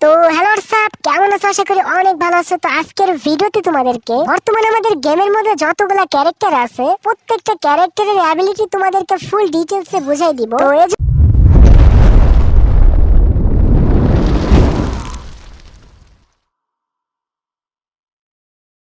তো হ্যালো সাপ কেমন আছো? আশা করি অনেক ভালো আছো। তো আজকের ভিডিওতে তোমাদেরকে, বর্তমানে আমাদের গেমের মধ্যে যতগুলা ক্যারেক্টার আছে, প্রত্যেকটা ক্যারেক্টারের অ্যাবিলিটি তোমাদেরকে ফুল ডিটেলসে বুঝাই দিব। তো এই যে-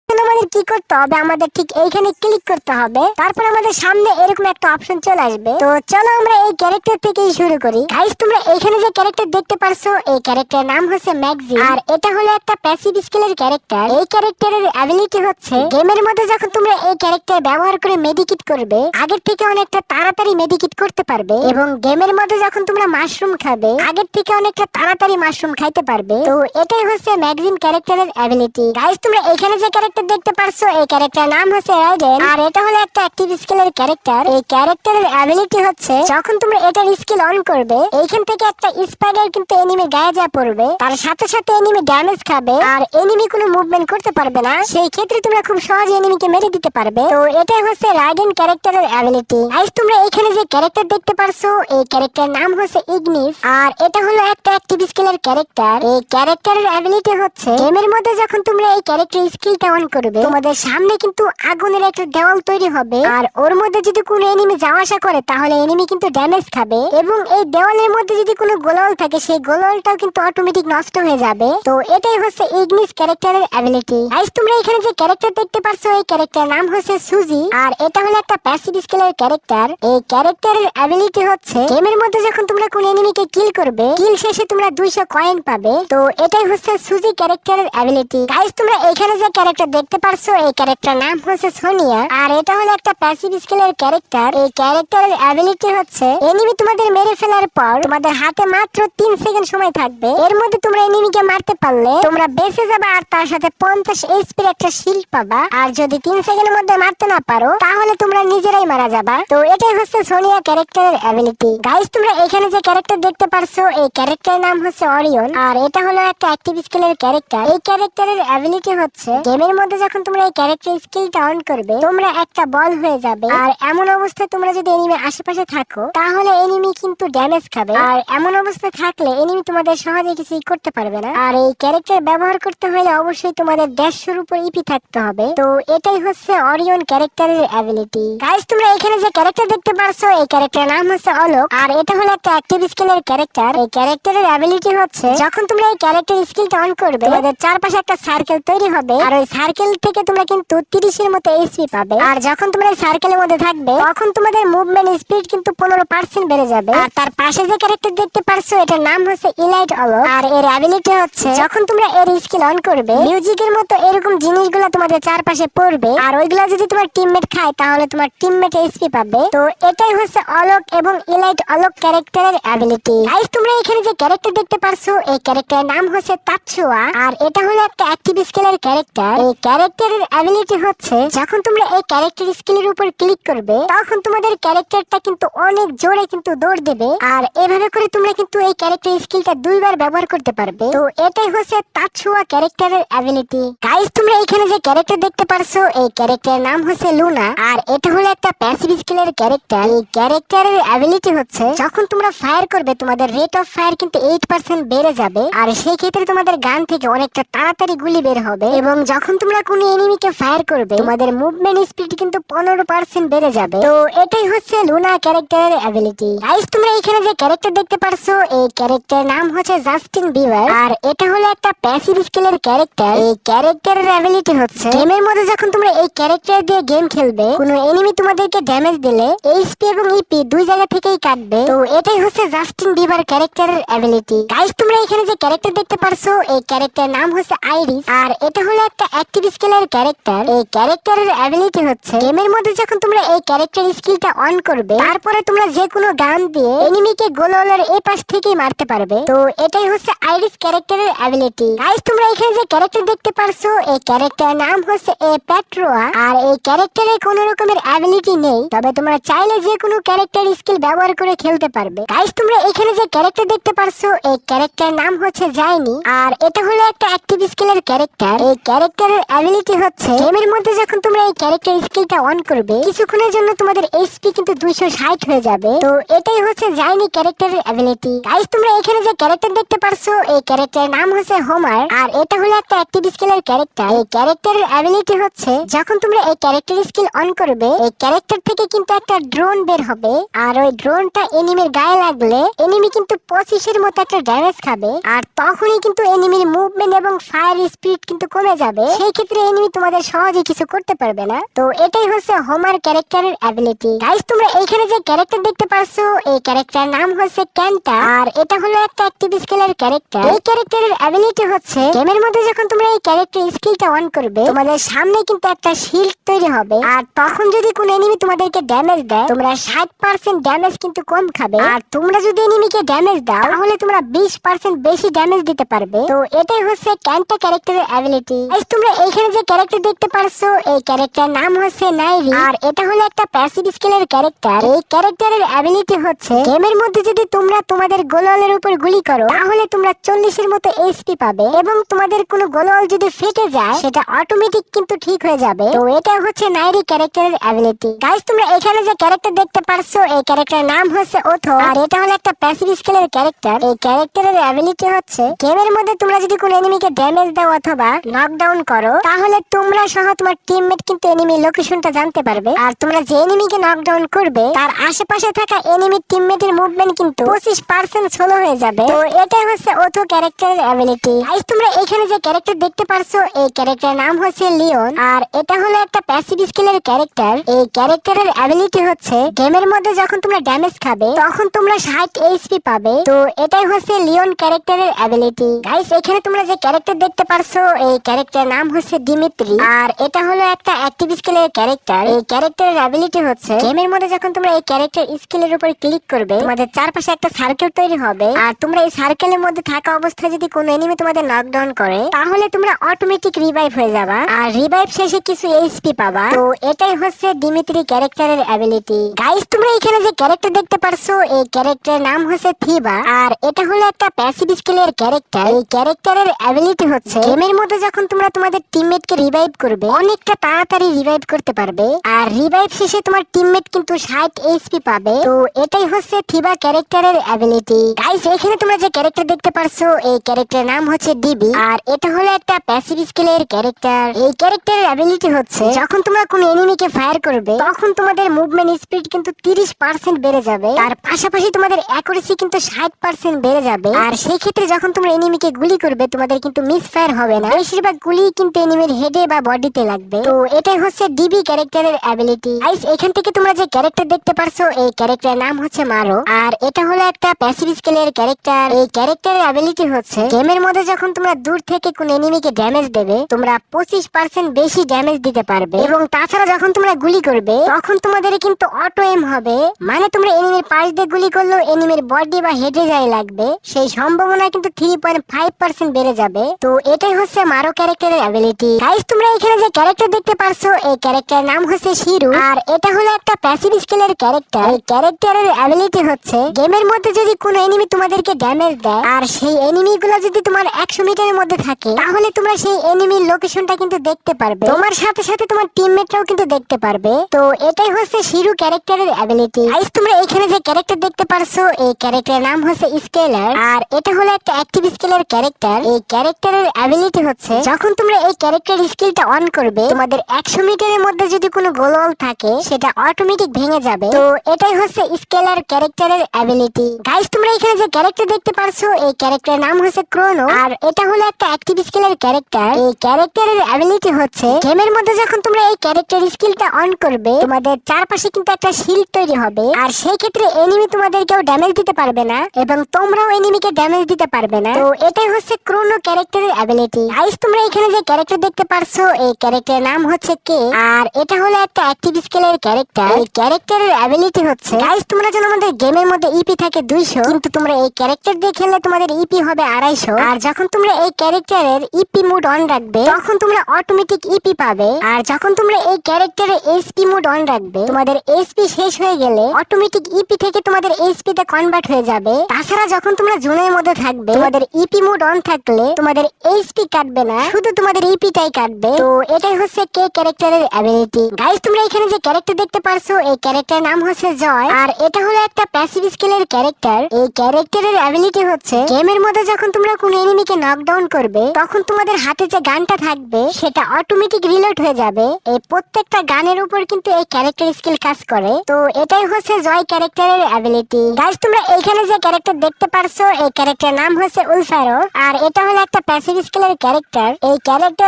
এখন আমাদের কি করতে হবে? আমাদের ঠিক এইখানে ক্লিক করতে হবে। তারপর আমাদের সামনে এরকম একটা অপশন চলে আসবে। তো চলো আমরা এই ক্যারেক্টার থেকেই শুরু করি। গাইস তোমরা এখানে যে ক্যারেক্টার দেখতে পারছ, এই ক্যারেক্টার নাম হচ্ছে ম্যাগজি আর এটা হলো একটা প্যাসিভ স্কিলের ক্যারেক্টার এই ক্যারেক্টারের অ্যাবিলিটি হচ্ছে গেমের মধ্যে যখন তোমরা এই ক্যারেক্টার ব্যবহার করে মেডিকেট করবে, আগের থেকে অনেকটা তাড়াতাড়ি মেডিকেট করতে পারবে। এবং গেমের মধ্যে যখন তোমরা মাশরুম খাবে, আগের থেকে অনেকটা তাড়াতাড়ি মাশরুম খাইতে পারবে। তো এটাই হচ্ছে ম্যাগজিন ক্যারেক্টারের অ্যাবিলিটি গাইস তোমরা এখানে যে ক্যারেক্টার দেখতে পারছ? এই ক্যারেক্টার নাম হচ্ছে রাইডেন আর এটা হলো একটা অ্যাক্টিভ স্কিলের ক্যারেক্টার। এই ক্যারেক্টারের অ্যাবিলিটি হচ্ছে, যখন তোমরা এটার স্কিল অন করবে, এইখান থেকে একটা স্পাইডার কিন্তু এনিমি গায়ে যা পড়বে, তার সাথে সাথে এনিমি ড্যামেজ খাবে, আর এনিমি কোনো মুভমেন্ট করতে পারবে না। সেই ক্ষেত্রে তোমরা খুব সহজে এনিমিকে মেরে দিতে পারবে। তো এটাই হচ্ছে রাইডেন ক্যারেক্টারের অ্যাবিলিটি গাইস তোমরা এখানে যে ক্যারেক্টার দেখতে পারছ, এই ক্যারেক্টার নাম হচ্ছে ইগনিস আর এটা হলো একটা অ্যাক্টিভ স্কিলের ক্যারেক্টার। এই ক্যারেক্টারের অ্যাবিলিটি হচ্ছে গেমের মধ্যে যখন তোমরা এই ক্যারেক্টার স্কিলটা অন করবে, তোমাদের সামনে কিন্তু আগুনের একটা দেওয়াল তৈরি হবে। আর ওর মধ্যে যদি কোনো এনিমি যাওয়া আসা করে, তাহলে এনিমি কিন্তু ড্যামেজ খাবে। এবং এই দেওয়ালের মধ্যে যদি কোনো গোলাল থাকে, সেই গোলালটাও কিন্তু অটোমেটিক নষ্ট হয়ে যাবে। তো এটাই হচ্ছে ইগনিস ক্যারেক্টারের অ্যাবিলিটি গাইস তোমরা এখানে যে ক্যারেক্টার দেখতে পারছ, এই ক্যারেক্টার নাম হচ্ছে সুজি আর এটা হলো একটা প্যাসিভ স্কিলের ক্যারেক্টার এই ক্যারেক্টারের অ্যাবিলিটি হচ্ছে গেমের মধ্যে যখন তোমরা কোন এনিমিকে কিল করবে কিল শেষে তোমরা 200 কয়েন পাবে। তো এটাই হচ্ছে সুজি ক্যারেক্টারের অ্যাবিলিটি গাইস তোমরা এখানে যে ক্যারেক্টার দেখতে পারছ? এই ক্যারেক্টার নাম হচ্ছে সোনিয়া। আর এটা হলো একটা প্যাসিভ স্কিলের ক্যারেক্টার এই ক্যারেক্টারের অ্যাবিলিটি হচ্ছে এনিমি তোমাদের মেরে ফেলার পর তোমাদের হাতে মাত্র 3 সেকেন্ড সময় থাকবে। এর মধ্যে তোমরা এনিমিকে মারতে পারলে তোমরা বেঁচে যাবে আর তার সাথে 50 এইচপির একটা শিল্ড পাবা। আর যদি 3 সেকেন্ডের মধ্যে মারতে না পারো, তাহলে তোমরা নিজেরাই মারা যাবা। তো এটাই হচ্ছে সোনিয়া ক্যারেক্টারের অ্যাবিলিটি গাইস তোমরা এখানে যে ক্যারেক্টার দেখতে পারছ, এই ক্যারেক্টারের নাম হচ্ছে অরিয়ন আর এটা হলো একটা অ্যাক্টিভ স্কিলের ক্যারেক্টার এই ক্যারেক্টারের অ্যাবিলিটি হচ্ছে গেমের মধ্যে যখন তোমরা এই ক্যারেক্টার স্কিলটা অন করবে, তোমরা একটা বল হয়ে যাবে। আর এমন অবস্থায় তোমরা যদি এনিমি আশেপাশে থাকো, তাহলে এনিমি কিন্তু ড্যামেজ খাবে। আর এমন অবস্থায় থাকলে এনিমি তোমাদের সহজে কিছুই করতে পারবে না। আর এই ক্যারেক্টার ব্যবহার করতে হলে অবশ্যই তোমাদের দেড়শোর উপর ইপি থাকতে হবে। তো এটাই হচ্ছে অরিয়ন ক্যারেক্টারের অ্যাবিলিটি গাইস তোমরা এখানে যে ক্যারেক্টার দেখতে পারছ, এই ক্যারেক্টার নাম হচ্ছে অলোক। আর এটা হলো একটা অ্যাক্টিভ স্কিলের ক্যারেক্টার এই ক্যারেক্টারের অ্যাবিলিটি হচ্ছে, যখন তোমরা এই ক্যারেক্টার স্কিলটা অন করবে, তোমাদের চারপাশে একটা সার্কেল তৈরি হবে। আর ওই সার্কেল থেকে তোমরা কিন্তু তিরিশের মতো এইচপি পাবে। আর যখন তোমরা সার্কেলের মধ্যে থাকবে, তখন তোমাদের মুভমেন্ট স্পিড কিন্তু পনেরো পার্সেন্ট বেড়ে যাবে। আর তার পাশে যে ক্যারেক্টার দেখতে পারছ, এটার নাম হচ্ছে ইলাইট অলোক আর এর অ্যাবিলিটি হচ্ছে, যখন তোমরা এর স্কিল অন করবে মিউজিকের মতো এরকম জিনিসগুলো তোমাদের চারপাশে পড়বে। আর ওইগুলা যদি তোমার টিমমেট খায়, তাহলে তোমার টিমমেট এইচপি পাবে। তো এটাই হচ্ছে অলোক এবং ইলাইট অলোক ক্যারেক্টারের অ্যাবিলিটি গাইস তোমরা এখানে যে ক্যারেক্টার দেখতে পারছ, এই ক্যারেক্টারের নাম হচ্ছে তাৎসুয়া আর এটা হলো একটা অ্যাক্টিভ স্কিলের ক্যারেক্টার এই ক্যারেক্টারের অ্যাবিলিটি হচ্ছে, যখন তোমরা এই ক্যারেক্টার স্কিলের উপর ক্লিক করবে, তখন তোমাদের ক্যারেক্টারটা কিন্তু অনেক জোরে কিন্তু দৌড় দেবে। আর এভাবে করে তোমরা কিন্তু এই ক্যারেক্টার স্কিলটা দুইবার ব্যবহার করতে পারবে। তো এটাই হচ্ছে তাৎসুয়া ক্যারেক্টারের অ্যাবিলিটি। গাইস তোমরা এখানে যে ক্যারেক্টার দেখতে পারছ, এই ক্যারেক্টারের নাম হচ্ছে লুনা। আর এটা হলো একটা প্যাসিভ স্কিলের ক্যারেক্টার। এই ক্যারেক্টারের অ্যাবিলিটি হচ্ছে, যখন তোমরা ফায়ার করবে, তোমাদের রেট অফ ফায়ার কিন্তু এইট পার্সেন্ট বেড়ে যাবে। আর সেই ক্ষেত্রে তোমাদের গান থেকে অনেকটা তাড়াতাড়ি গুলি বের হবে। এবং যখন তোমরা কোনো এনিমিকে ফায়ার করবে তোমাদের মুভমেন্ট স্পিড কিন্তু পনেরো পার্সেন্ট বেড়ে যাবে। তো এটাই হচ্ছে লুনা ক্যারেক্টারের অ্যাবিলিটি গাইস তোমরা এখানে যে ক্যারেক্টার দেখতে পারছ এই ক্যারেক্টার নাম হচ্ছে জাস্টিন বিভার আর এটা হলো একটা প্যাসিভ স্কিলের ক্যারেক্টার এই ক্যারেক্টারের অ্যাবিলিটি হচ্ছে গেমের মধ্যে যখন তোমরা এই ক্যারেক্টার দিয়ে গেম খেলবে কোনো এনিমি তোমাদেরকে ড্যামেজ দিলে এইচপি এবং ইপি দুই জায়গা থেকেই কাটবে। তো এটাই হচ্ছে জাস্টিন বিভার ক্যারেক্টারের অ্যাবিলিটি গাইস তোমরা এখানে যে ক্যারেক্টার দেখতে পারছ এই ক্যারেক্টার নাম হচ্ছে আইরিস আর এটা হলো একটা অ্যাক্টিভ স্কিলের ক্যারেক্টার এই ক্যারেক্টারের অ্যাবিলিটি হচ্ছে গেমের মধ্যে যখন তোমরা এই ক্যারেক্টার স্কিলটা অন করবে, তারপরে তোমরা যে কোনো গান দিয়ে এনিমিকে গোলওয়ালার এই পাশ থেকেই মারতে পারবে। তো এটাই হচ্ছে আইরিস ক্যারেক্টারের অ্যাবিলিটি গাইস তোমরা এখানে যে ক্যারেক্টার দেখতে পারছ, এই ক্যারেক্টার নাম হচ্ছে এ প্যাট্রোয়া আর এই ক্যারেক্টারে কোনো রকমের অ্যাবিলিটি নেই, তবে তোমরা চাইলে যে কোনো ক্যারেক্টার স্কিল ব্যবহার করে খেলতে পারবে। গাইস তোমরা এখানে যে ক্যারেক্টার দেখতে পারছ, এই ক্যারেক্টার নাম হচ্ছে জাইনি আর এটা হলো একটা অ্যাক্টিভ স্কিলের ক্যারেক্টার এই ক্যারেক্টারের অ্যাবিলিটি হচ্ছে গেমের মধ্যে যখন তোমরা এই ক্যারেক্টার স্কিলটা অন করবে, কিছুক্ষণের জন্য তোমাদের এইচপি কিন্তু দুইশো ষাট হয়ে যাবে। তো এটাই হচ্ছে জাইনি ক্যারেক্টারের অ্যাবিলিটি গাইস তোমরা এখানে যে ক্যারেক্টার দেখতে পারছ, এই ক্যারেক্টারের নাম হচ্ছে হোমার আর এটা হলো একটা অ্যাক্টিভ স্কিলের ক্যারেক্টার এই ক্যারেক্টারের অ্যাবিলিটি হচ্ছে, যখন তোমরা এই ক্যারেক্টার স্কিল অন করবে, এই ক্যারেক্টার থেকে কিন্তু একটা ড্রোন বের হবে, আর ওই ড্রোনটা এনিমির গায়ে লাগলে এনিমি কিন্তু পঁচিশের মতো একটা ড্যামেজ খাবে, আর তখনই কিন্তু এনিমির মুভমেন্ট এবং ফায়ার স্পিড কিন্তু কমে যাবে। সেই ক্ষেত্রে এনিমি তোমাদের সহজে কিছু করতে পারবে না। তো এটাই হচ্ছে হোমার ক্যারেক্টারের অ্যাবিলিটি গাইস তোমরা এইখানে যে ক্যারেক্টার দেখতে পারছ, এই ক্যারেক্টার নাম হচ্ছে ক্যান্টা আর এটা হলো একটা অ্যাক্টিভ স্কিলের ক্যারেক্টার এই ক্যারেক্টারের অ্যাবিলিটি হচ্ছে গেমের মধ্যে যখন তোমরা এই ক্যারেক্টার স্কিলটা অন করবে, তোমাদের সামনে কিন্তু একটা শিল্ড তৈরি হবে। আর তখন যদি কোন এনিমি তোমাদেরকে ড্যামেজ দেয়, তোমরা ষাট পার্সেন্ট ড্যামেজ কিন্তু কম খাবে। আর তোমরা যদি এনিমিকে ড্যামেজ দাও, তাহলে তোমরা বিশ পার্সেন্ট বেশি ড্যামেজ দিতে পারবে। তো এটাই হচ্ছে ক্যান্টা ক্যারেক্টারের অ্যাবিলিটি তোমরা এইখানে যে ক্যারেক্টার দেখতে পারছ, এই ক্যারেক্টার নাম হচ্ছে নাইরি আর এটা হলো একটা প্যাসিভ স্কিলের ক্যারেক্টার এই ক্যারেক্টারের অ্যাবিলিটি হচ্ছে গেমের মধ্যে যদি তোমরা তোমাদের গোলওয়ালের উপর গুলি করো, তাহলে তোমরা চল্লিশের মতো এইচপি পাবে এবং তোমাদের কোনো গোলওয়াল যদি ফেটে যায়, সেটা অটোমেটিক কিন্তু ঠিক হয়ে যাবে। তো এটা হচ্ছে নাইরি ক্যারেক্টারের অ্যাবিলিটি গাইস তোমরা এখানে যে ক্যারেক্টার দেখতে পারছ, এই ক্যারেক্টার নাম হচ্ছে ওথো আর এটা হলো একটা প্যাসিভ স্কিলের ক্যারেক্টার এই ক্যারেক্টারের অ্যাবিলিটি হচ্ছে গেমের মধ্যে তোমরা যদি কোনো এনিমিকে ড্যামেজ দাও অথবা নকডাউন করো তাহলে তোমরা সহ তোমার টিমমেট কিন্তু এনিমি লোকেশনটা জানতে পারবে। আর তোমরা যে এনিমিকে নকডাউন করবে, তার আশেপাশে থাকা এনিমি টিমমেটের মুভমেন্ট কিন্তু পঁচিশ পার্সেন্ট স্লো হয়ে যাবে। তো এটাই হচ্ছে ওথো ক্যারেক্টারের অ্যাবিলিটি গাইস তোমরা এখানে যে ক্যারেক্টার দেখতে পারছ, এই ক্যারেক্টার নাম হচ্ছে লিওন আর এটা হলো একটা প্যাসিভ স্কিলের ক্যারেক্টার এই ক্যারেক্টারের অ্যাবিলিটি হচ্ছে গেমের মধ্যে যখন তোমরা ড্যামেজ খাবে, তখন তোমরা ষাট এইচপি পাবে। তো এটাই হচ্ছে লিওন ক্যারেক্টারের অ্যাবিলিটি গাইস এখানে তোমরা যে ক্যারেক্টার দেখতে পারছ, এই ক্যারেক্টার নাম হচ্ছে দিমিত্রি। আর এটা হলো একটা অ্যাক্টিভ স্কিলের ক্যারেক্টার এই ক্যারেক্টারের অ্যাবিলিটি হচ্ছে গেমের মধ্যে যখন তোমরা এই ক্যারেক্টার স্কিলের উপর ক্লিক করবে, তোমাদের চারপাশে একটা সার্কেল তৈরি হবে। আর তোমরা এই সার্কেলের মধ্যে থাকা অবস্থায় যদি কোনো এনিমি তোমাদের নকডাউন করে, তাহলে তোমরা অটোমেটিক রিভাইভ হয়ে যাবা। আর রিভাইভ শেষে কিছু এইচপি পাবা। তো এটাই হচ্ছে ডিমিত্রি ক্যারেক্টারের অ্যাবিলিটি গাইস তোমরা এখানে যে ক্যারেক্টার দেখতে পারছ, এই ক্যারেক্টারের নাম হচ্ছে থিবা। আর এটা হলো একটা প্যাসিভ স্কিলের ক্যারেক্টার এই ক্যারেক্টারের অ্যাবিলিটি হচ্ছে গেমের মধ্যে যখন তোমরা তোমাদের টিমমেটকে রিভাইভ করবে, অনেকটা তাড়াতাড়ি রিভাইভ করতে পারবে। আর রিভাইভ শেষে তোমার টিমমেট কিন্তু ষাট এইচপি পাবে। তো এটাই হচ্ছে থিবা ক্যারেক্টারের অ্যাবিলিটি গাইস এখানে তোমরা যে ক্যারেক্টার দেখতে পারছ, এই ক্যারেক্টারের নাম হচ্ছে ডিবি আর এটা হলো একটা প্যাসিভ স্কিলের ক্যারেক্টার। এই ক্যারেক্টারের অ্যাবিলিটি হচ্ছে, যখন তোমরা কোনো এনিমিকে ফায়ার করবে, তখন তোমাদের মুভমেন্ট স্পিড কিন্তু তিরিশ পার্সেন্ট বেড়ে যাবে। তার পাশাপাশি তোমাদের অ্যাকুরেসি কিন্তু ষাট পার্সেন্ট বেড়ে যাবে। আর সেই ক্ষেত্রে যখন তোমরা এনিমিকে গুলি করবে, তোমাদের কিন্তু মিস ফায়ার হবে না। বেশিরভাগ গুলি কিন্তু এনিমির হেডে বা বডিতে লাগবে। তো এটাই হচ্ছে ডিবি ক্যারেক্টারের অ্যাবিলিটি গাইস এখান থেকে তোমরা যে ক্যারেক্টার দেখতে পারছ, এই ক্যারেক্টারের নাম হচ্ছে মারো। আর এটা হলো একটা প্যাসিভ স্কেলের ক্যারেক্টার। এই ক্যারেক্টারের অ্যাবিলিটি হচ্ছে গেমের মধ্যে যখন তোমরা দূর থেকে কোন এনিমিকে ড্যামেজ দেবে, তোমরা পঁচিশ পার্সেন্ট বেশি ড্যামেজ দিতে পারবে। এবং তাছাড়া যখন তোমরা গুলি করবে, তখন তোমাদের কিন্তু অটো এম হবে। মানে তোমরা এনিমির পাশ দিয়ে গুলি করলেও এনিমির বডি বা হেডে যায় লাগবে, সেই সম্ভাবনা কিন্তু থ্রি পয়েন্ট ফাইভ পার্সেন্ট বেড়ে যাবে। তো এটাই হচ্ছে মারো ক্যারেক্টারের অ্যাবিলিটি গাইস তোমরা এখানে যে ক্যারেক্টার দেখতে পারছ, এই ক্যারেক্টার নাম হচ্ছে শিরু আর এটা হলো একটা প্যাসিভ স্কিলের ক্যারেক্টার এই ক্যারেক্টারের অ্যাবিলিটি হচ্ছে গেমের মধ্যে যদি কোনো এনিমি তোমাদেরকে ড্যামেজ দেয়, আর সেই এনিমি গুলো যদি তোমার একশো মিটারের মধ্যে থাকে, তাহলে তোমরা সেই এনিমির লোকেশনটা কিন্তু দেখতে পারবে। তোমার সাথে সাথে তোমার টিমমেটরাও কিন্তু দেখতে পারবে। তো এটাই হচ্ছে শিরু ক্যারেক্টারের অ্যাবিলিটি গাইস তোমরা এখানে যে ক্যারেক্টার দেখতে পারছ, এই ক্যারেক্টারের নাম হচ্ছে স্কেলার আর এটা হলো একটা অ্যাক্টিভ স্কেলের ক্যারেক্টার এই ক্যারেক্টারের অ্যাবিলিটি হচ্ছে, যখন তোমরা এই ক্যারেক্টার স্কিলটা অন করবে, তোমাদের একশো মিটারের মধ্যে যদি কোনো গোলওয়াল থাকে, সেটা অটোমেটিক ভেঙে যাবে। তো এটাই হচ্ছে স্কেলার ক্যারেক্টারের অ্যাবিলিটি গাইস তোমরা এখানে যে ক্যারেক্টার দেখতে পারছ, এই ক্যারেক্টারের নাম হচ্ছে ক্রোনো আর এটা হলো একটা অ্যাক্টিভ স্কিলের ক্যারেক্টার এই ক্যারেক্টারের অ্যাবিলিটি হচ্ছে গেমের মধ্যে যখন তোমরা এই ক্যারেক্টার স্কিলটা অন করবে, তোমাদের চারপাশে কিন্তু একটা শিল্ড তৈরি হবে। আর সেই ক্ষেত্রে এনিমি তোমাদের কেউ ড্যামেজ দিতে পারবে না, এবং তোমরাও এনিমিকে ড্যামেজ দিতে পারবে না। তো এটাই হচ্ছে ক্রোনো ক্যারেক্টারের অ্যাবিলিটি গাইস তোমরা এখানে যে ক্যারেক্টার দেখতে পারছ, এই ক্যারেক্টারের নাম হচ্ছে কে? আর এটা হলো একটা অ্যাক্টিভ স্কেলের ক্যারেক্টার এই ক্যারেক্টারের অ্যাবিলিটি হচ্ছে গাইস তোমরা যেন আমাদের গেমের মধ্যে ইপি থাকে দুইশো, কিন্তু তোমরা এই ক্যারেক্টার দিয়ে খেললে তোমাদের ইপি হবে আড়াইশো। আর যখন তোমরা এই ক্যারেক্টারের ইপি মুড অন রাখবে, তখন তোমরা অটোমেটিক ইপি পাবে। আর যখন তোমরা এই ক্যারেক্টারের এসপি মুড অন রাখবে, তোমাদের এসপি শেষ হয়ে গেলে অটোমেটিক ইপি থেকে তোমাদের এসপি তে কনভার্ট হয়ে যাবে। তাছাড়া যখন তোমরা জোনের মধ্যে থাকবে, তোমাদের ইপি মুড অন থাকলে তোমাদের এইচপি কাটবে না, শুধু তোমাদের ইপিটাই কাটবে। তো এটাই হচ্ছে কে ক্যারেক্টারের অ্যাবিলিটি গাইস তোমরা এখানে যে ক্যারেক্টার দেখতে পারছ, এই ক্যারেক্টার নাম হচ্ছে জয়। আর এটা হলো একটা প্যাসিভ স্কিলের ক্যারেক্টার। এই ক্যারেক্টারের অ্যাবিলিটি হচ্ছে গেমের মধ্যে যখন তোমরা কোন এনিমিকে নকডাউন করবে, তখন তোমাদের হাতে যে গানটা থাকবে, সেটা অটোমেটিক রিলোড হয়ে যাবে। এই প্রত্যেকটা গানের উপর কিন্তু এই ক্যারেক্টার স্কিল কাজ করে। তো এটাই হচ্ছে জয় ক্যারেক্টারের অ্যাবিলিটি গাইস তোমরা এইখানে যে ক্যারেক্টার দেখতে পারছ, এই ক্যারেক্টার নাম হচ্ছে উলফারো। আর এটা হলো একটা প্যাসিভ স্কিলের ক্যারেক্টার। এই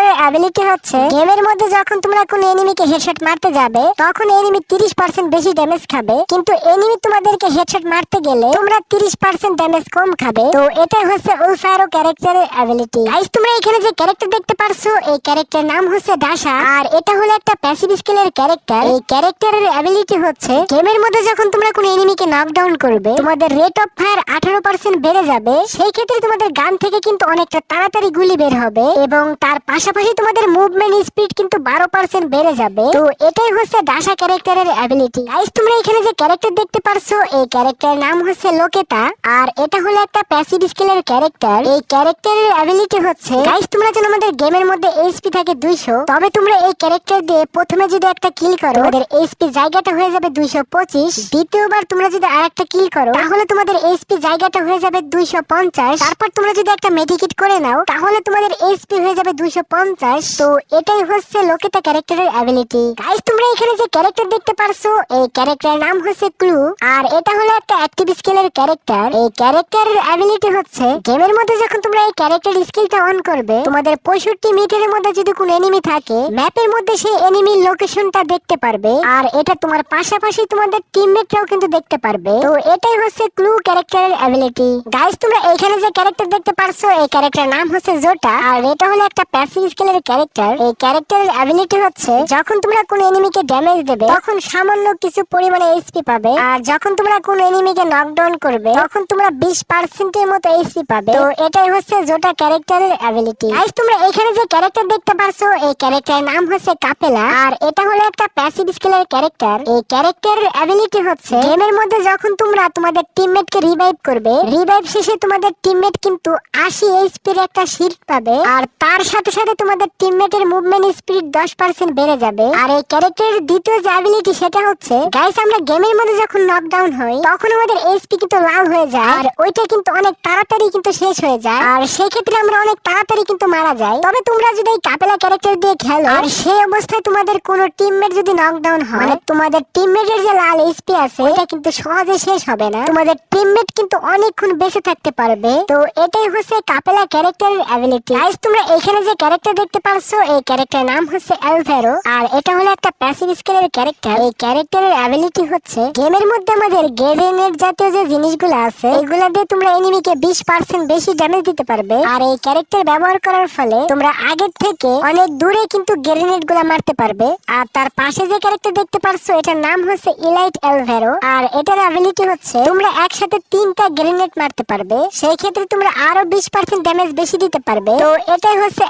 ক্যারেক্টারের অ্যাবিলিটি হচ্ছে গেমের মধ্যে যখন তোমরা কোন এনিমিকে হেডশট মারতে যাবে, তখন এনিমি 30% বেশি ড্যামেজ খাবে। কিন্তু এনিমি তোমাদেরকে হেডশট মারতে গেলে তোমরা 30% ড্যামেজ কম খাবে। তো এটাই হচ্ছে উলফারো ক্যারেক্টারের অ্যাবিলিটি গাইস তোমরা এখানে যে ক্যারেক্টার দেখতে পারছ, এই ক্যারেক্টার নাম হচ্ছে ডাসা আর এটা হলো একটা প্যাসিভ স্কিলের ক্যারেক্টার এই ক্যারেক্টারের অ্যাবিলিটি হচ্ছে গেমের মধ্যে যখন তোমরা কোন এনিমিকে নকডাউন করবে, তোমাদের রেট অফ ফায়ার 18% বেড়ে যাবে। সেই ক্ষেত্রে তোমাদের গান থেকে কিন্তু অনেকটা তাড়াতাড়ি গুলি বের হবে এবং তার পাশাপাশি তোমাদের মুভমেন্ট স্পিড কিন্তু 12% বেড়ে যাবে। তো এটাই হচ্ছে ডাসা ক্যারেক্টারের অ্যাবিলিটি গাইস তোমরা এখানে যে ক্যারেক্টার দেখতে পারছ, এই ক্যারেক্টারের নাম হচ্ছে লোকেতা। আর এটা হলো একটা প্যাসিভ স্কিলের ক্যারেক্টার এই ক্যারেক্টারের অ্যাবিলিটি হচ্ছে গাইস তোমরা যেন আমাদের গেমের মধ্যে এইচপি থাকে 200 তবে তোমরা এই ক্যারেক্টার দিয়ে প্রথমে যদি একটা কিল করো, তোমাদের এইচপি জায়গাটা হয়ে যাবে 225 দ্বিতীয়বার তোমরা যদি আরেকটা কিল করো, তাহলে তোমাদের এইচপি জায়গাটা হয়ে যাবে 250 তারপর তোমরা যদি একটা মেডিকেট করে নাও, তাহলে তোমাদের এইচপি হয়ে যাবে 250 তো এটাই হচ্ছে লোকেতা ক্যারেক্টারের অ্যাবিলিটি গাইস তোমরা এখানে যে ক্যারেক্টার দেখতে পারছ, এই ক্যারেক্টারের নাম হচ্ছে ক্লু। আর এটা হলো একটা অ্যাক্টিভ স্কিলের ক্যারেক্টার। এই ক্যারেক্টারের অ্যাবিলিটি হচ্ছে গেমের মধ্যে যখন তোমরা এই ক্যারেক্টার স্কিলটা অন করবে, তোমাদের 65 মিটারের মধ্যে যদি কোনো এনিমি থাকে ম্যাপের মধ্যে সেই এনিমির লোকেশনটা দেখতে পারবে। আর এটা তোমার পাশাপাশি তোমাদের টিমমেটরাও কিন্তু দেখতে পারবে। তো এটাই হচ্ছে ক্লু ক্যারেক্টারের অ্যাবিলিটি গাইস তোমরা এখানে যে ক্যারেক্টার দেখতে পারছ, এই ক্যারেক্টার নাম হচ্ছে জোটা। আর এটা হলো একটা প্যাসিভ স্কিলের ক্যারেক্টার এই ক্যারেক্টারের অ্যাবিলিটি হচ্ছে যখন তোমরা কোন এনিমিকে ড্যামেজ দেবে, তখন সামান্য কিছু পরিমাণে এইচপি পাবে। আর যখন তোমরা কোন এনিমিকে নকডাউন করবে, তখন তোমরা 20% এর মতো এইচপি পাবে। তো এটাই হচ্ছে জোটা ক্যারেক্টারের অ্যাবিলিটি গাইস তোমরা এখানে যে ক্যারেক্টার দেখতে পারছ, এই ক্যারেক্টারের নাম হচ্ছে কাপেলা আর এটা হলো একটা প্যাসিভ স্কিলের ক্যারেক্টার এই ক্যারেক্টারের অ্যাবিলিটি হচ্ছে গেমের মধ্যে যখন তোমরা তোমাদের টিমমেটকে রিভাইভ করবে রিভাইভ শেষে তোমাদের টিমমেট কিন্তু 80 এইচপি এর একটা শিল্ড পাবে। আর তার সাথে সাথে তোমাদের টিমমেটের মুভমেন্ট স্পিড 10% বেড়ে যাবে, আর এই ক্যারেক্টারের দ্বিতীয় যে অ্যাবিলিটি সেটা হচ্ছে গাইস আমরা গেমের মধ্যে যখন নকডাউন হই তখন আমাদের এইচপি কিন্তু লাল হয়ে যায়, আর ওইটা কিন্তু অনেক তাড়াতাড়ি কিন্তু শেষ হয়ে যায়, আর সেই ক্ষেত্রে আমরা অনেক তাড়াতাড়ি কিন্তু মারা যাই। তবে তোমরা যদি এই কাপেলা ক্যারেক্টার দিয়ে খেলো, আর সেই অবস্থায় তোমাদের কোনো টিমমেট যদি নকডাউন হয় মানে তোমাদের টিমমেটের যে লাল এইচপি আছে এটা কিন্তু সহজে শেষ হবে না। তোমাদের টিমমেট কিন্তু অনেকক্ষণ বেঁচে থাকতে পারবে। তো এটাই হচ্ছে কাপেলা ক্যারেক্টারের অ্যাবিলিটি গাইস তোমরা এখানে যে ক্যারেক্টার দেখতে পারছ, এই ক্যারেক্টার নাম হচ্ছে অ্যালভেরো। আর এটা হলো একটা প্যাসিভ স্কিলের ক্যারেক্টার। এই ক্যারেক্টারের অ্যাবিলিটি হচ্ছে গেমের মধ্যে আমাদের গ্রেনেড জাতীয় যে জিনিসগুলো আছে, এগুলা দিয়ে তোমরা এনিমিকে 20% বেশি ড্যামেজ দিতে পারবে। আর এই ক্যারেক্টার ব্যবহার করার ফলে তোমরা আগের থেকে অনেক দূরে কিন্তু গ্রেনেডগুলা মারতে পারবে। আর তার পাশে যে ক্যারেক্টার দেখতে পারছ, এটার নাম হচ্ছে ইলাইট এলভেরো আর এটার অ্যাবিলিটি হচ্ছে তোমরা একসাথে তিনটা গ্রেনেড মারতে পারবে। সেই ক্ষেত্রে তোমরা আরও 20% ড্যামেজ বেশি দিতে পারবে। তো এটাই হচ্ছে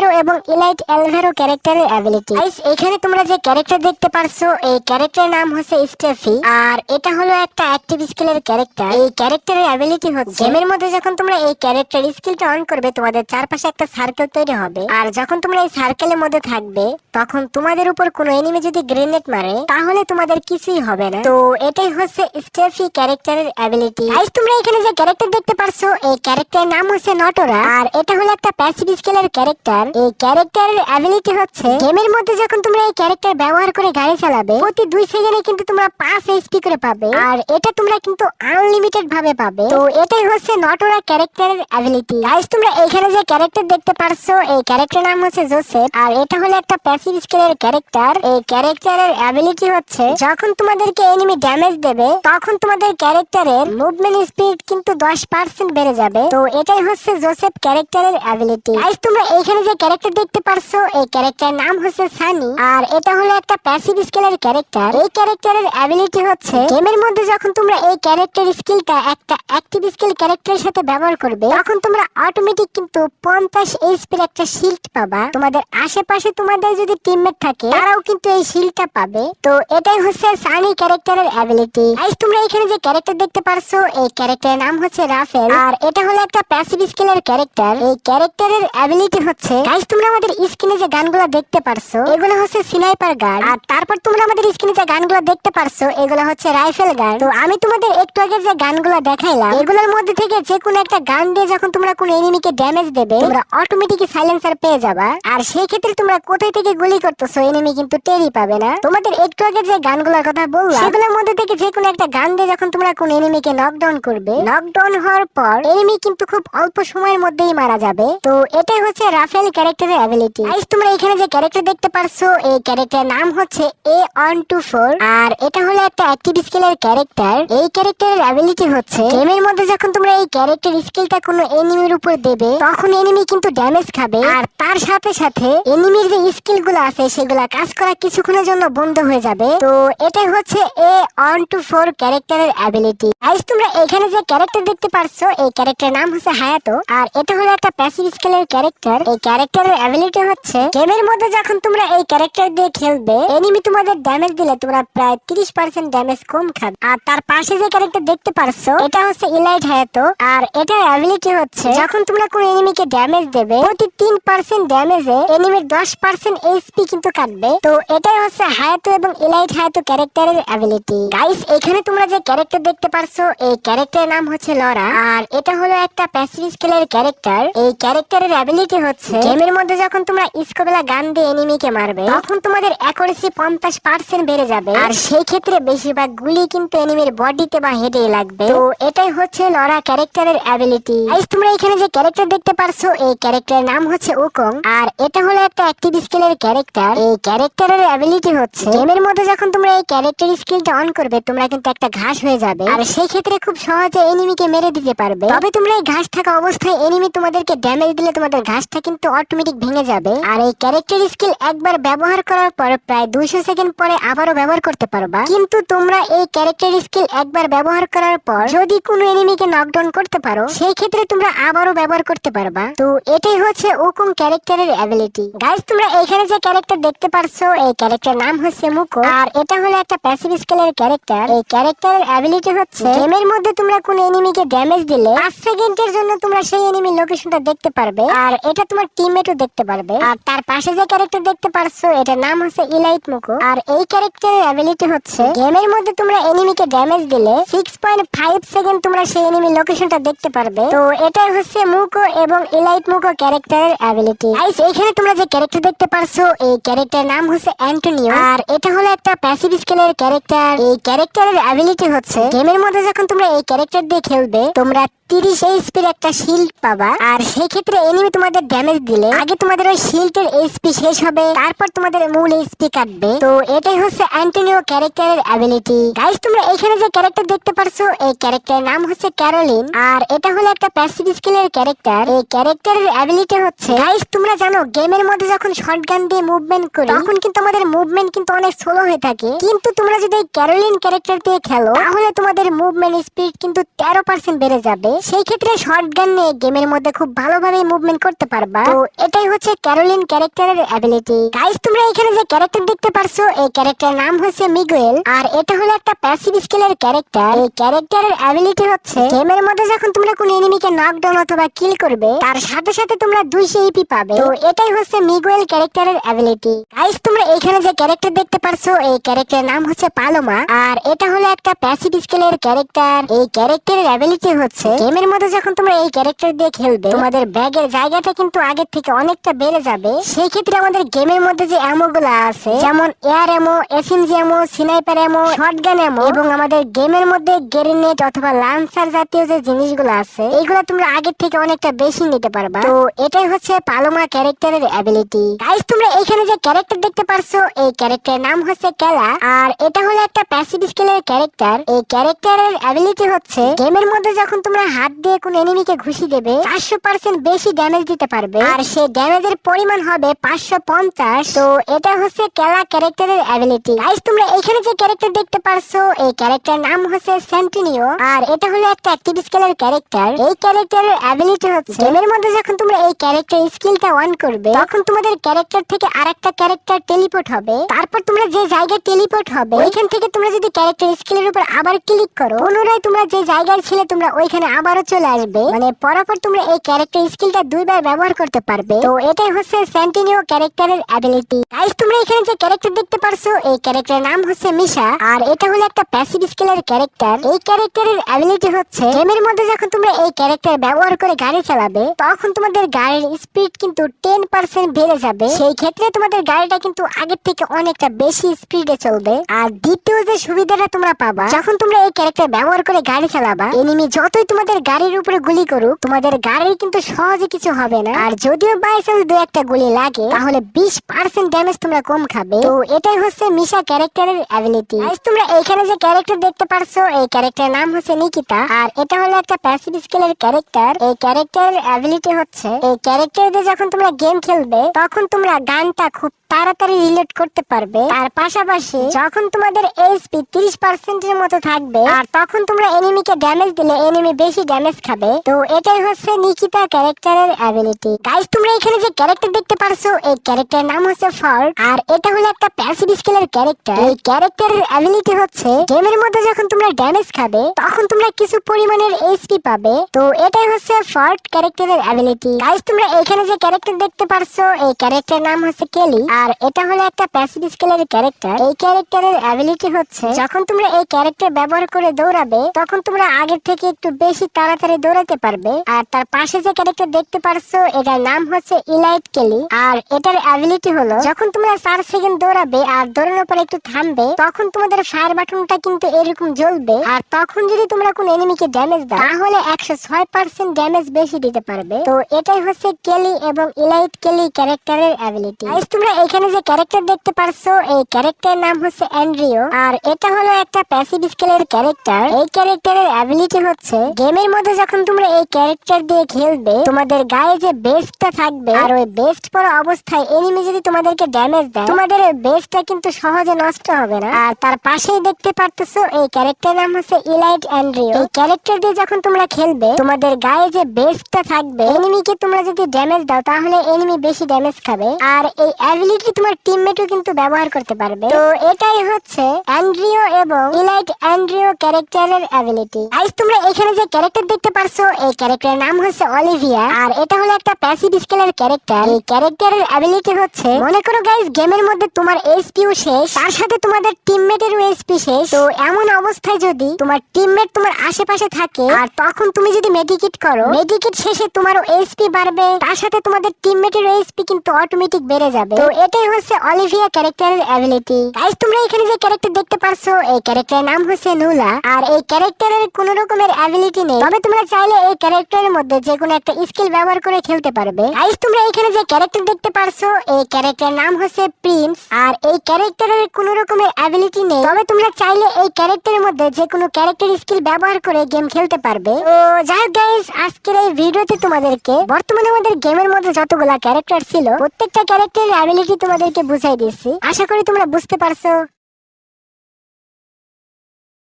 এলভেরো এবং ইলাইট এলভেরো ক্যারেক্টারের অ্যাবিলিটি এখানে তোমরা যে ক্যারেক্টার দেখতে পারছ, এই ক্যারেক্টারের নাম হচ্ছে স্টেফি আর এটা হলো একটা অ্যাক্টিভ স্কিলের ক্যারেক্টার এই ক্যারেক্টারের অ্যাবিলিটি হচ্ছে গেমের মধ্যে যখন তোমরা এই ক্যারেক্টার স্কিলটা অন করবে, তোমাদের চারপাশে একটা সার্কেল তৈরি হবে। আর যখন তোমরা এই সার্কেলের মধ্যে থাকবে, তখন তোমাদের উপর কোনো এনিমি যদি গ্রেনেড মারে, তাহলে তোমাদের কিছুই হবে না। তো এটাই হচ্ছে স্টেফি ক্যারেক্টারের অ্যাবিলিটি গাইস তোমরা এখানে যে ক্যারেক্টার দেখতে পারছ, এই ক্যারেক্টারের নাম হচ্ছে নটোরা আর এটা হলো একটা প্যাসিভ স্কিলের ক্যারেক্টার এই ক্যারেক্টারের অ্যাবিলিটি হচ্ছে গেমের মধ্যে যখন তোমরা এই ক্যারেক্টার ব্যবহার করে গাড়ি চালাবে, প্রতি দুই সেকেন্ডে কিন্তু তোমরা পাঁচ এইচপি করে পাবে। আর এটা তোমরা কিন্তু আনলিমিটেড ভাবে পাবে। তো এটাই হচ্ছে নটোরা ক্যারেক্টারের অ্যাবিলিটি গাইস তোমরা এখানে যে ক্যারেক্টার দেখতে পারছ, এই ক্যারেক্টার নাম হচ্ছে জোসেফ আর এটা হলো একটা প্যাসিভ স্কিলের ক্যারেক্টার এই ক্যারেক্টারের অ্যাবিলিটি হচ্ছে, যখন তোমাদেরকে এনিমি ড্যামেজ দেবে, তখন তোমাদের ক্যারেক্টারের মুভমেন্ট স্পিড কিন্তু 10% বেড়ে যাবে। তো এটাই হচ্ছে জোসেফ ক্যারেক্টারের অ্যাবিলিটি গাইস তোমরা এখানে যে ক্যারেক্টার দেখতে পারছ? এই ক্যারেক্টার নাম হচ্ছে সানি। আর এটা হলো একটা প্যাসিভ স্কিলের ক্যারেক্টার এই ক্যারেক্টারের অ্যাবিলিটি হচ্ছে গেমের মধ্যে যখন তোমরা এই ক্যারেক্টার স্কিলটা একটা অ্যাক্টিভ স্কিল ক্যারেক্টারের সাথে ব্যবহার করবে, তখন তোমরা অটোমেটিক কিন্তু 50 এইচপির একটা শিল্ড পাবা। তোমাদের আশেপাশে তোমাদের যদি টিমমেট থাকে, তারাও কিন্তু এই শিল্ডটা পাবে। তো এটাই হচ্ছে সানি ক্যারেক্টারের অ্যাবিলিটি গাইস তোমরা এখানে যে ক্যারেক্টার দেখতে পারছ, এই ক্যারেক্টারের নাম হচ্ছে রাফেল। আর এটা হলো একটা প্যাসিভ স্কিলের ক্যারেক্টার এই ক্যারেক্টারের অ্যাবিলিটি হচ্ছে গাইস তোমরা আমাদের স্ক্রিনে যে গানগুলো দেখতে পারছ, এগুলো হচ্ছে স্নাইপার গান আর তারপর তোমরা আমাদের স্ক্রিনে যে গানগুলো দেখতে পারছ, এগুলো হচ্ছে রাইফেল গান তো আমি তোমাদের একটু আগে যে গানগুলো দেখাইলাম, এগুলোর মধ্যে থেকে যে কোনো একটা গান দিয়ে যখন তোমরা কোনো এনিমিকে ড্যামেজ দেবে, তোমরা অটোমেটিক সাইলেন্সার পেয়ে যাবা। আর সেই ক্ষেত্রে তোমরা কোথায় থেকে গুলি করতেছো এনিমি কিন্তু টেরই পাবে না। তোমাদের একটু আগে যে গানগুলোর কথা বললাম, সেগুলোর মধ্যে থেকে যে কোনো একটা গান দিয়ে যখন তোমরা কোন এনিমিকে নকডাউন করবে নকডাউন হওয়ার পর এনিমি কিন্তু খুব অল্প সময়ের মধ্যেই মারা যাবে। তো এটাই হচ্ছে রাফেল ক্যারেক্টারের অ্যাবিলিটি গাইস তোমরা এখানে যে ক্যারেক্টার দেখতে পারছ, এই ক্যারেক্টারের নাম হচ্ছে এ অন টু ফোর আর এটা হলো একটা অ্যাক্টিভ স্কিলের ক্যারেক্টার এই ক্যারেক্টারের অ্যাবিলিটি হচ্ছে গেমের মধ্যে যখন তোমরা এই ক্যারেক্টার স্কিলটা কোনো এনিমির উপর দেবে, তখন এনিমি কিন্তু ড্যামেজ খাবে। আর তার সাথে সাথে এনিমির যে স্কিলগুলো আছে, সেগুলা কাজ করা কিছুক্ষণের জন্য বন্ধ হয়ে যাবে। তো এটাই হচ্ছে এ অন টু ফোর ক্যারেক্টারের অ্যাবিলিটি গাইস তোমরা এখানে যে ক্যারেক্টার দেখতে পারছ, এই ক্যারেক্টারের নাম হচ্ছে হায়াতো। আর এটা হলো একটা প্যাসিভ স্কিলের ক্যারেক্টার এই ক্যারেক্টারের অ্যাবিলিটি হচ্ছে গেমের মধ্যে যখন তোমরা এই ক্যারেক্টার দিয়ে খেলবে এনিমি তোমাদের ড্যামেজ দিলে তোমরা প্রায় তিরিশ পার্সেন্ট ড্যামেজ কম খাবে। আর তার পাশে যে ক্যারেক্টার দেখতে পারছ, এটা হচ্ছে ইলাইট হায়াতো আর এটার অ্যাবিলিটি হচ্ছে যখন তোমরা কোনো এনিমিকে ড্যামেজ দেবে, প্রতি তিন পার্সেন্ট ড্যামেজে এনিমির দশ পার্সেন্ট এইচপি কিন্তু কাটবে। তো এটাই হচ্ছে হায়াতো এবং ইলাইট হায়াতো ক্যারেক্টারের অ্যাবিলিটি গাইস এখানে তোমরা যে ক্যারেক্টার দেখতে পারছ, এই ক্যারেক্টারের নাম হচ্ছে লরা। আর এটা হলো একটা প্যাসিভ স্কিলের ক্যারেক্টার। এই ক্যারেক্টারের অ্যাবিলিটি হচ্ছে গেমের মধ্যে যখন তোমরা স্কোবেলা গান দিয়ে এনিমিকে মারবে, তখন তোমাদের অ্যাকুরেসি পঞ্চাশ পার্সেন্ট বেড়ে যাবে। আর সেই ক্ষেত্রে বেশিরভাগ গুলি কিন্তু এনিমির বডিতে বা হেডে লাগবে। তো এটাই হচ্ছে লরা ক্যারেক্টারের অ্যাবিলিটি তোমরা এখানে যে ক্যারেক্টার দেখতে পারছ, এই ক্যারেক্টারের নাম হচ্ছে ওকং। আর এটা হলো একটা অ্যাক্টিভ স্কিলের ক্যারেক্টার। এই ক্যারেক্টারের অ্যাবিলিটি হচ্ছে, গেমের মধ্যে যখন তোমরা এই ক্যারেক্টার স্কিলটা অন করবে, তোমরা কিন্তু একটা ঘাস হয়ে যাবে। আর সেই ক্ষেত্রে খুব সহজে এনিমিকে মেরে দিতে পারবে। তবে তোমরা এই ঘাস থাকা অবস্থায় এনিমি তোমাদেরকে ড্যামেজ দিলে তোমাদের ঘাসটা কিন্তু অটোমেটিক ভেঙে যাবে আর এই ক্যারেক্টার স্কিল একবার ব্যবহার করার পর প্রায় দুইশো সেকেন্ড পরে আবারও ব্যবহার করতে পারবা। কিন্তু তোমরা এই ক্যারেক্টার স্কিল একবার ব্যবহার করার পর যদি কোনো এনিমিকে নকডাউন করতে পারো, সেই ক্ষেত্রে তোমরা আবারও ব্যবহার করতে পারবা। তো এটাই হচ্ছে ওকুম ক্যারেক্টারের অ্যাবিলিটি গাইস তোমরা এখানে যে ক্যারেক্টার দেখতে পারছ, এই ক্যারেক্টার নাম হচ্ছে মুকো আর এটা হলো একটা প্যাসিভ স্কিলের ক্যারেক্টার এই ক্যারেক্টারের অ্যাবিলিটি হচ্ছে গেমের মধ্যে তোমরা কোন এনিমিকে ড্যামেজ দিলে, পাঁচ সেকেন্ডের জন্য তোমরা সেই এনিমি লোকেশনটা দেখতে পারবে। আর এটা তোমার টিমমেটও দেখতে পারবে। আর তার পাশে যে ক্যারেক্টার দেখতে পারছ, এটার নাম হচ্ছে ইলাইট মুকো আর এই ক্যারেক্টারের অ্যাবিলিটি হচ্ছে গেমের মধ্যে তোমরা এনিমিকে ড্যামেজ দিলে সিক্স পয়েন্ট ফাইভ সেকেন্ড তোমরা সেই এনিমি লোকেশনটা দেখতে পারবে। তো এটাই হচ্ছে মুকো এবং ইলাইট মুকো ক্যারেক্টারের অ্যাবিলিটি গাইস এইখানে তোমরা যে ক্যারেক্টার দেখতে পারছ, এই ক্যারেক্টার নাম হচ্ছে অ্যান্টোনিও আর এটা হলো একটা প্যাসিভ স্কেলের ক্যারেক্টার এই ক্যারেক্টারের অ্যাবিলিটি হচ্ছে গেমের মধ্যে যখন তোমরা এই ক্যারেক্টার দিয়ে খেলবে, তোমরা তিরিশ এইচপির একটা শিল্ড পাবা। আর সেই ক্ষেত্রে এনিমি তোমাদের ড্যামেজ দিলে, আগে তোমাদের ওই শিল্ডের এইচপি শেষ হবে, তারপর তোমাদের মূল এইচপি কাটবে। তো এটাই হচ্ছে অ্যান্টোনিও ক্যারেক্টারের অ্যাবিলিটি গাইস তোমরা এখানে যে ক্যারেক্টার দেখতে পারছ, এই ক্যারেক্টারের নাম হচ্ছে ক্যারোলিন আর এটা হলো একটা প্যাসিভ স্কিলের ক্যারেক্টার এই ক্যারেক্টারের অ্যাবিলিটি হচ্ছে গাইস তোমরা জানো গেমের মধ্যে যখন শর্টগান দিয়ে মুভমেন্ট করি, তখন কিন্তু আমাদের মুভমেন্ট কিন্তু অনেক স্লো হয়ে থাকে। কিন্তু তোমরা যদি ক্যারোলিন ক্যারেক্টার দিয়ে খেলো, তাহলে তোমাদের মুভমেন্ট স্পিড কিন্তু তেরো পার্সেন্ট বেড়ে যাবে। সেই ক্ষেত্রে শর্টগান নিয়ে গেমের মধ্যে খুব ভালোভাবে মুভমেন্ট করতে পারবা। তো এটাই হচ্ছে ক্যারোলিন ক্যারেক্টারের অ্যাবিলিটি গাইস তোমরা এখানে যে ক্যারেক্টার দেখতে পারছ, এই ক্যারেক্টার নাম হচ্ছে মিগুয়েল আর এটা হলো একটা প্যাসিভ স্কিলের ক্যারেক্টার। এই ক্যারেক্টারের অ্যাবিলিটি হচ্ছে গেমের মধ্যে যখন তোমরা কোন এনিমিকে নকডাউন অথবা কিল করবে, তার সাথে সাথে তোমরা দুইশো ইপি পাবে। তো এটাই হচ্ছে মিগুয়েল ক্যারেক্টারের অ্যাবিলিটি গাইস তোমরা এখানে যে ক্যারেক্টার দেখতে পারছ, এই ক্যারেক্টারের নাম হচ্ছে পালোমা আর এটা হলো একটা প্যাসিভ স্কিলের ক্যারেক্টার। এই ক্যারেক্টারের অ্যাবিলিটি হচ্ছে গেমের মধ্যে যখন তোমরা এই ক্যারেক্টার দিয়ে খেলবে, তোমাদের ব্যাগের জায়গাটা কিন্তু আগের থেকে অনেকটা বেড়ে যাবে। সেই ক্ষেত্রে আমাদের গেমের মধ্যে যে অ্যামো গুলো আছে, যেমন air ammo SMG ammo sniper ammo shotgun ammo এবং আমাদের গেমের মধ্যে গ্রেনেড অথবা লান্সার জাতীয় যে জিনিসগুলো আছে, এইগুলো তোমরা আগের থেকে অনেকটা বেশি নিতে পারবা। তো এটাই হচ্ছে পালোমা ক্যারেক্টারের অ্যাবিলিটি গাইস তোমরা এখানে যে ক্যারেক্টার দেখতে পারছ, এই ক্যারেক্টারের নাম হচ্ছে কেলা আর এটা হলো একটা প্যাসিভ স্কিলের ক্যারেক্টার এই ক্যারেক্টারের অ্যাবিলিটি হচ্ছে, গেমের মধ্যে যখন তোমরা হাত দিয়ে কোন এনিমিকে ঘুষি দেবে, চারশো পার্সেন্ট বেশি ড্যামেজ দিতে পারবে। আর সেই ড্যামেজের পরিমাণ হবে পাঁচশো পঞ্চাশ। তো এটা হচ্ছে কেলা ক্যারেক্টারের অ্যাবিলিটি গাইস তোমরা এখানে যে ক্যারেক্টার দেখতে পারছ, এই ক্যারেক্টার নাম হচ্ছে সেন্টিনিও আর এটা হলো একটা অ্যাক্টিভ স্কিলের ক্যারেক্টার এই ক্যারেক্টারের অ্যাবিলিটি হচ্ছে গেমের মধ্যে যখন তোমরা এই ক্যারেক্টার স্কিলটা অন করবে, তখন তোমাদের ক্যারেক্টার থেকে আরেকটা ক্যারেক্টার টেলিপোর্ট হবে। তারপর তোমরা যে জায়গায় টেলিপোর্ট হবে, ওইখান থেকে তোমরা যদি ক্যারেক্টার স্কিলের উপর আবার ক্লিক করো, পুনরায় তোমরা যে জায়গায় ছিলে, তোমরা ওইখানে আবারও চলে আসবে। মানে পরপর তোমরা এই ক্যারেক্টার স্কিলটা দুইবার ব্যবহার করতে পারবে। তো এটাই হচ্ছে সেন্টিনিও ক্যারেক্টারের অ্যাবিলিটি গাইস তোমরা এখানে যে ক্যারেক্টার দেখতে পারছ, এই ক্যারেক্টারের নাম হচ্ছে মিশা। আর এটা হলো একটা প্যাসিভ স্কিলের ক্যারেক্টার এই ক্যারেক্টারের অ্যাবিলিটি হচ্ছে গেমের মধ্যে যখন তোমরা এই ক্যারেক্টার ব্যবহার করে গাড়ি চালাবে, তখন তোমাদের গাড়ির স্পিড কিন্তু টেন পার্সেন্ট বেড়ে যাবে। সেই ক্ষেত্রে তোমাদের গাড়িটা কিন্তু আগের থেকে অনেকটা বেশি স্পিডে চলবে। আর দ্বিতীয় যে সুবিধাটা তোমরা পাবা, যখন তোমরা এই ক্যারেক্টার ব্যবহার করে গাড়ি চালাবা এনিমি যতই তোমাদের গাড়ির উপরে গুলি করুক, তোমাদের গাড়ির কিন্তু সহজে কিছু হবে না। আর যদিও বাই চান্স দু একটা গুলি লাগে, তাহলে বিশ পার্সেন্ট ড্যামেজ তোমরা কম খাবে। তো এটাই হচ্ছে মিশা ক্যারেক্টারের অ্যাবিলিটি তোমরা এখানে যে ক্যারেক্টার দেখতে পারছ, এই ক্যারেক্টারের নাম হচ্ছে নিকিতা। আর এটা হলো একটা প্যাসিভ স্কিলের ক্যারেক্টার। এই ক্যারেক্টারের অ্যাবিলিটি হচ্ছে, এই ক্যারেক্টার দিয়ে যখন তোমরা গেম খেলবে, তখন তোমরা গানটা খুব তাড়াতাড়ি রিলেট করতে পারবে। তার পাশাপাশি যখন তোমাদের এইচপি তিরিশ পার্সেন্টের মতো থাকবে, আর তখন তোমরা এনিমিকে ড্যামেজ দিলে এনিমি বেশি ড্যামেজ খাবে। তো এটাই হচ্ছে নিকিতা ক্যারেক্টারের অ্যাবিলিটি গাইস তোমরা এখানে যে ক্যারেক্টার দেখতে পারছ, এই ক্যারেক্টারের নাম হচ্ছে ফল্ট আর এটা হলো একটা প্যাসিভ স্কিলের ক্যারেক্টার এই ক্যারেক্টারের অ্যাবিলিটি হচ্ছে গেমের মধ্যে যখন তোমরা ড্যামেজ খাবে, তখন তোমরা কিছু পরিমাণের এইচপি পাবে। তো এটাই হচ্ছে ফল্ট ক্যারেক্টারের অ্যাবিলিটি গাইস তোমরা এখানে যে ক্যারেক্টার দেখতে পারছ, এই ক্যারেক্টারের নাম হচ্ছে কেলি আর এটা হলো একটা প্যাসিভ স্কিলের ক্যারেক্টার এই ক্যারেক্টারের অ্যাবিলিটি হচ্ছে, যখন তোমরা এই ক্যারেক্টার ব্যবহার করে দৌড়াবে, তখন তোমরা আগের থেকে একটু বেশি তাড়াতাড়ি দৌড়াতে পারবে। আর তার পাশে যে ক্যারেক্টার দেখতে পারছ, এটার নাম হচ্ছে ইলাইট কেলি আর এটার অ্যাবিলিটি হলো, যখন তোমরা চার সেকেন্ড দৌড়াবে আর দৌড়ানোর পর একটু থামবে, তখন তোমাদের ফায়ার বাটনটা কিন্তু এরকম জ্বলবে। আর তখন যদি তোমরা কোন এনিমিকে ড্যামেজ দাও, তাহলে একশো ছয় পার্সেন্ট ড্যামেজ বেশি দিতে পারবে। তো এটাই হচ্ছে কেলি এবং ইলাইট কেলি ক্যারেক্টারের অ্যাবিলিটি তোমরা এখানে যে ক্যারেক্টার দেখতে পারছ, এই ক্যারেক্টারের নাম হচ্ছে অ্যান্ড্রিও আর এটা হলো একটা প্যাসিভ স্কেলের ক্যারেক্টার এই ক্যারেক্টারের অ্যাবিলিটি হচ্ছে গেমের মধ্যে যখন তোমরা এই ক্যারেক্টার দিয়ে খেলবে, তোমাদের গায়ে যে বেস্টটা থাকবে, আর ওই বেস্ট পরা অবস্থায় এনিমি যদি তোমাদেরকে ড্যামেজ দেয়, তোমাদের ওই বেস্টটা কিন্তু সহজে নষ্ট হবে না। আর তার পাশেই দেখতে পারতেছো, এই ক্যারেক্টার নাম হচ্ছে ইলাইট অ্যান্ড্রিও এই ক্যারেক্টার দিয়ে যখন তোমরা খেলবে, তোমাদের গায়ে যে বেস্টটা থাকবে এনিমিকে তোমরা যদি ড্যামেজ দাও, তাহলে এনিমি বেশি ড্যামেজ খাবে। আর এই অ্যাবিলিটি তোমার টিমমেটও কিন্তু ব্যবহার করতে পারবে? তো এটাই হচ্ছে অ্যান্ড্রিও এবং ইলাইট অ্যান্ড্রিও ক্যারেক্টারের অ্যাবিলিটি গাইস তোমরা এখানে যে ক্যারেক্টার দেখতে পারছ, এই ক্যারেক্টারের নাম হচ্ছে অলিভিয়া আর এটা হলো একটা প্যাসিভ স্কেলের ক্যারেক্টার এই ক্যারেক্টারের অ্যাবিলিটি হচ্ছে, মনে করো গাইস গেমের মধ্যে তোমার এইচপিও শেষ, তার সাথে তোমাদের টিমমেটেরও এইচপি শেষ। তো এমন অবস্থায় যদি তোমার টিমমেট তোমার আশেপাশে থাকে, আর তখন তুমি যদি মেডিকেট করো মেডিকেট শেষে তোমারও এইচপি বাড়বে, তার সাথে তোমাদের টিমমেটের এইচপি কিন্তু অটোমেটিক বেড়ে যাবে। তো এটাই হচ্ছে অলিভিয়া ক্যারেক্টারের অ্যাবিলিটি গাইস তোমরা এখানে যে ক্যারেক্টার দেখতে পারছ, এই ক্যারেক্টারের নাম হচ্ছে নুলা। আর এই ক্যারেক্টারের কোন রকমের অ্যাবিলিটি নেই। তবে তোমরা চাইলে এই ক্যারেক্টারের মধ্যে যে কোনো একটা স্কিল ব্যবহার করে খেলতে পারবে। গাইস তোমরা এখানে যে ক্যারেক্টার দেখতে পারছ, এই ক্যারেক্টারের নাম হচ্ছে প্রিন্স আর এই ক্যারেক্টারের কোন রকমের অ্যাবিলিটি নেই। তবে তোমরা চাইলে এই ক্যারেক্টারের মধ্যে যে কোনো ক্যারেক্টার স্কিল ব্যবহার করে গেম খেলতে পারবে। তো যাই হোক গাইস আজকের এই ভিডিওতে তোমাদেরকে, বর্তমানে আমাদের গেমের মধ্যে যতগুলা ক্যারেক্টার ছিল, প্রত্যেকটা ক্যারেক্টারের অ্যাবিলিটি তোমাদেরকে বুঝাই দিচ্ছি আশা করি তোমরা বুঝতে পারছ।